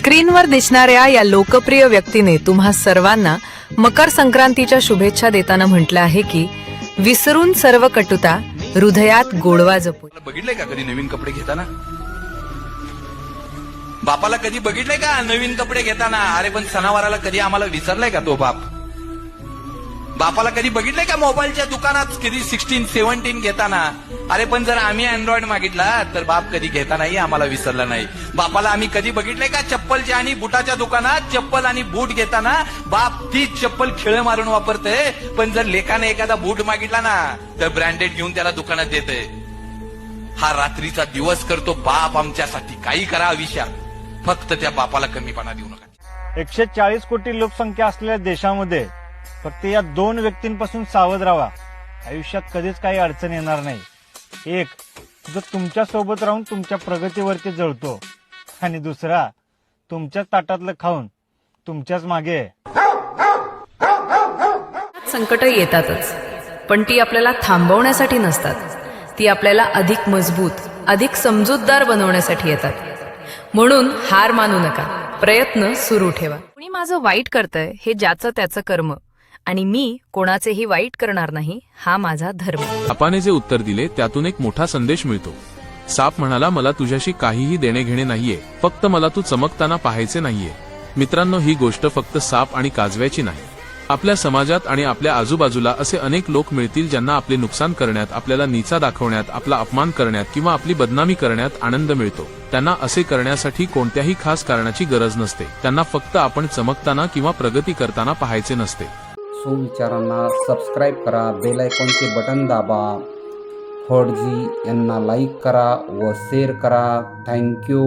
स्क्रीनवर दिसणाऱ्या या लोकप्रिय व्यक्तीने तुम्हा सर्वांना मकर संक्रांतीच्या शुभेच्छा देताना म्हटलं आहे की विसरून सर्व कटुता हृदयात गोडवा जपू. बघितलंय का कधी नवीन कपडे घेताना? बापाला कधी बघितलंय का नवीन कपडे घेताना? अरे पण सणावाराला कधी आम्हाला विसरलाय का तो बाप? बापाला कधी बघितलंय का मोबाईलच्या दुकानात? कधी सिक्स्टीन सेव्हन्टीन घेताना? अरे पण जर आम्ही अँड्रॉइड मागितला तर बाप कधी घेतानाही आम्हाला विसरला नाही. बापाला आम्ही कधी बघितलंय का चप्पलच्या आणि बुटाच्या दुकानात? चप्पल आणि बूट घेताना बाप तीच चप्पल खेळ मारून वापरते. पण जर लेखाने एखादा बूट मागितला ना तर ब्रँडेड घेऊन त्याला दुकानात देते. हा रात्रीचा दिवस करतो बाप आमच्यासाठी. काही करा आयुष्यात फक्त त्या बापाला कमीपणा देऊ नका. एकशे चाळीस कोटी लोकसंख्या असलेल्या देशामध्ये फक्त या दोन व्यक्तींपासून सावध राहा. आयुष्यात कधीच काही अडचण येणार नाही. एक जो तुमच्यासोबत राहून तुमच्या प्रगतीवरती जळतो. आणि दुसरा तुमच्याच ताटातलं खाऊन तुमच्याच मागे आहे. संकट येतातच पण ती आपल्याला थांबवण्यासाठी नसतात. ती आपल्याला अधिक मजबूत अधिक समजूतदार बनवण्यासाठी येतात. म्हणून हार मानू नका. प्रयत्न सुरू ठेवा. कुणी माझं वाईट करतंय हे ज्याचं त्याचं कर्म. आणि मी कोणाचेही वाईट करणार नाही हा माझा धर्म. सापाने जे उत्तर दिले त्यातून एक मोठा संदेश मिळतो. साप म्हणाला मला तुझ्याशी काहीही देणे घेणे नाहीये फक्त मला तू चमकताना पाहायचे नाहीये. मित्रांनो ही गोष्ट फक्त साप आणि काजव्याची नाही. आपल्या समाजात आणि आपल्या आजूबाजूला असे अनेक लोक मिळतील ज्यांना आपले नुकसान करण्यात आपल्याला नीचा दाखवण्यात आपला अपमान करण्यात किंवा आपली बदनामी करण्यात आनंद मिळतो. त्यांना असे करण्यासाठी कोणत्याही खास कारणाची गरज नसते. त्यांना फक्त आपण चमकताना किंवा प्रगती करताना पाहायचे नसते. सुविचारांना सबस्क्राईब करा बेल आयकॉनचे बटन दाबा. फडजी यांना लाईक करा व शेअर करा. थँक्यू